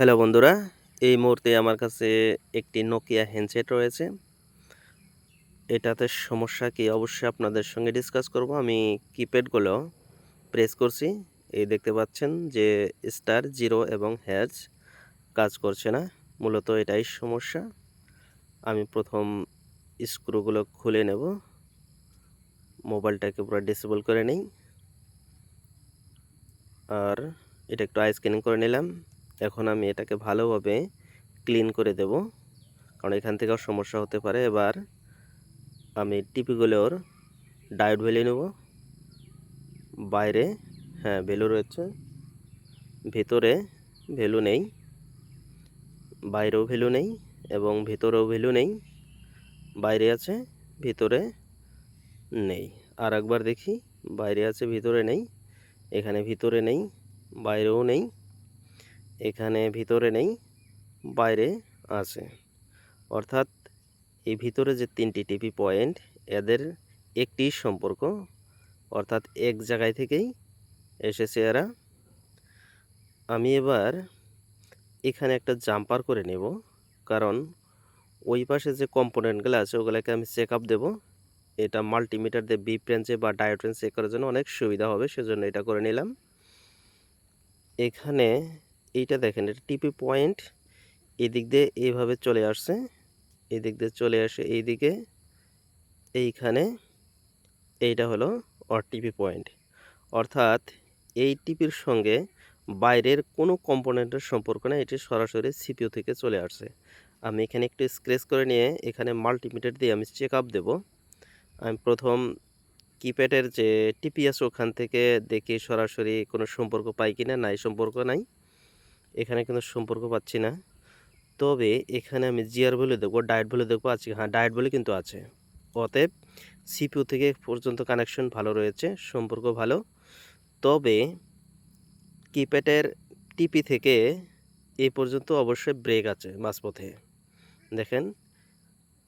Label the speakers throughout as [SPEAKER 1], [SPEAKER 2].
[SPEAKER 1] Hello বন্ধুরা, এই মুহূর্তে আমার কাছে একটি নোকিয়া হ্যান্ডসেট রয়েছে। এটাতে সমস্যা কি? অবশ্যই আপনাদের সঙ্গে ডিসকাস করব। আমি কিপ্যাডগুলো প্রেস করছি। এই দেখতে পাচ্ছেন যে স্টার জিরো এবং হ্যাজ কাজ করছে না। মূলত এটাই সমস্যা। আমি প্রথম স্ক্রুগুলো খুলে নেব। মোবাইলটাকে পুরো ডিসেবল করে নেই। আর এটা একটু আই স্ক্যানিং করে নিলাম। এখন আমি এটাকে ভালোভাবে ক্লিন করে দেব। কারণ এখান থেকেও সমস্যা হতে পারে। এবার আমি টিপিগুলোর ডায়োড ভ্যালু নেব। বাইরে হ্যাঁ ভ্যালু রয়েছে। ভেতরে ভ্যালু নেই। বাইরেও ভ্যালু নেই এবং ভেতরেও ভ্যালু নেই। বাইরে আছে, ভিতরে নেই। আর একবার দেখি, বাইরে আছে, ভিতরে নেই। এখানে ভিতরে নেই, বাইরেও নেই। এখানে ভিতরে নেই, বাইরে আছে। অর্থাৎ এই ভিতরে যে তিনটি টিপি পয়েন্ট এদের একটি সম্পর্ক। অর্থাৎ এক জায়গায় থেকেই এসেছে এরা। আমি এবার এখানে একটা জাম্পার করে নেব, কারণ ওই পাশে যে কম্পোনেন্টগুলো আছে, ওগুলোকে আমি চেক আপ দেবো। এটা মাল্টিমিটার দিয়ে বি প্রেঞ্চে বা ডায়োট্রেন চেক করার জন্য অনেক সুবিধা হবে, সেজন্য এটা করে নিলাম। এখানে এইটা দেখেন, এটা টিপি পয়েন্ট, এদিক দিয়ে এইভাবে চলে আসছে, এদিক দিয়ে চলে আসে এইদিকে, এইখানে, এইটা হলো অর টিপি পয়েন্ট। অর্থাৎ এই টিপির সঙ্গে বাইরের কোনো কম্পোনেন্টের সম্পর্ক নেই, এটি সরাসরি সিপিও থেকে চলে আসছে। আমি এখানে একটু স্ক্রেচ করে নিয়ে এখানে মাল্টিমিটার দিয়ে আমি চেক আপ দেবো। আমি প্রথম কিপ্যাডের যে টিপি আছে ওখান থেকে দেখি সরাসরি কোনো সম্পর্ক পাই কি না নাই সম্পর্ক নাই। এখানে কিন্তু সম্পর্ক পাচ্ছি না। তবে এখানে আমি জিয়ার বলে দেখব, ডায়েট বলে দেখব আছে হ্যাঁ ডায়েট বলে কিন্তু আছে। অতএব সিপিউ থেকে পর্যন্ত কানেকশন ভালো রয়েছে, সম্পর্ক ভালো। তবে কিপ্যাডের টিপি থেকে এই পর্যন্ত অবশ্যই ব্রেক আছে মাঝপথে। দেখেন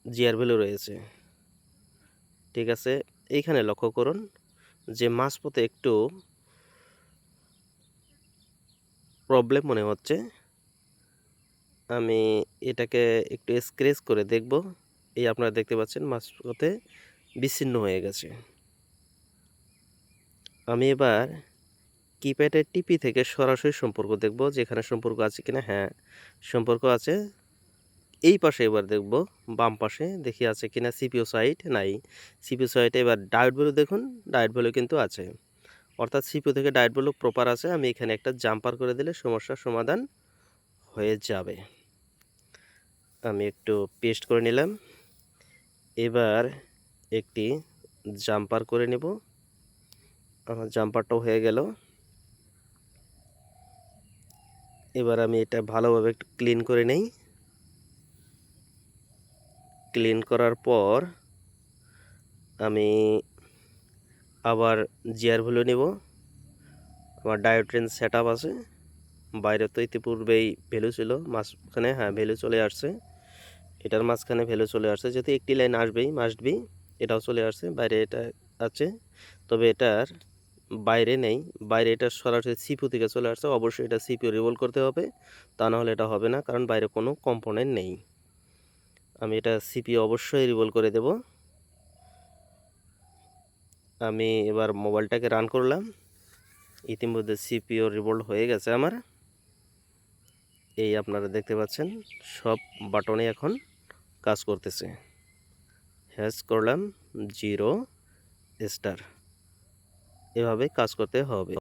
[SPEAKER 1] জিয়ার ভ্যালু রয়েছে। ঠিক আছে, এইখানে লক্ষ্য করুন যে মাঝপথে একটু প্রবলেম মনে হচ্ছে। আমি এটাকে একটু স্ক্রেচ করে দেখব। এই আপনারা দেখতে পাচ্ছেন মাঝপথে বিচ্ছিন্ন হয়ে গেছে। আমি এবার কিপ্যাডের টিপি থেকে সরাসরি সম্পর্ক দেখব, যেখানে সম্পর্ক আছে কিনা। হ্যাঁ সম্পর্ক আছে। এই পাশে এবার দেখব, বাম পাশে দেখি আছে কিনা সিপিও সাইট নাই। সিপিও সাইটে এবার ডায়েট ভ্যালু দেখুন ডায়েট ভ্যালু কিন্তু আছে। অর্থাৎ সিপিও থেকে ডায়েট ভ্যালু প্রপার আছে, আমি এখানে একটা জাম্পার করে দিলে সমস্যার সমাধান হয়ে যাবে। আমি একটু পেস্ট করে নিলাম। এবার একটি জাম্পার করে নেব। আমার জাম্পারটাও হয়ে গেল। এবার আমি এটা ভালোভাবে একটু ক্লিন করে নেই। ক্লিন করার পর আমি আবার জিয়ার ভ্যালু নেব। আমার ডায়োট্রেন সেট আপ আছে। বাইরে তো ইতিপূর্বেই ভ্যালু ছিল, মাঝখানে হ্যাঁ ভ্যালু চলে আসছে। এটার মাঝখানে ভ্যালু চলে আসছে। যেহেতু একটি লাইন আসবেই মাস্ট বি এটাও চলে আসছে, বাইরে এটা আছে। তবে এটার বাইরে নেই। বাইরে এটা সরাসরি সিপিউ থেকে চলে আসছে। অবশ্যই এটা সিপিউ রিভোল্ভ করতে হবে। তা নাহলে এটা হবে না, কারণ বাইরে কোনো কম্পোনেন্ট নেই। আমি এটা সিপিউ অবশ্যই রিভোল্ভ করে দেব। আমি এবার মোবাইলটাকে রান করলাম। ইতিমধ্যে সিপিও রিভোল্ট হয়ে গেছে আমার। এই আপনারা দেখতে পাচ্ছেন, সব বাটনে এখন কাজ করতেছে। হ্যাজ করলাম জিরো স্টার এভাবে কাজ করতে হবে।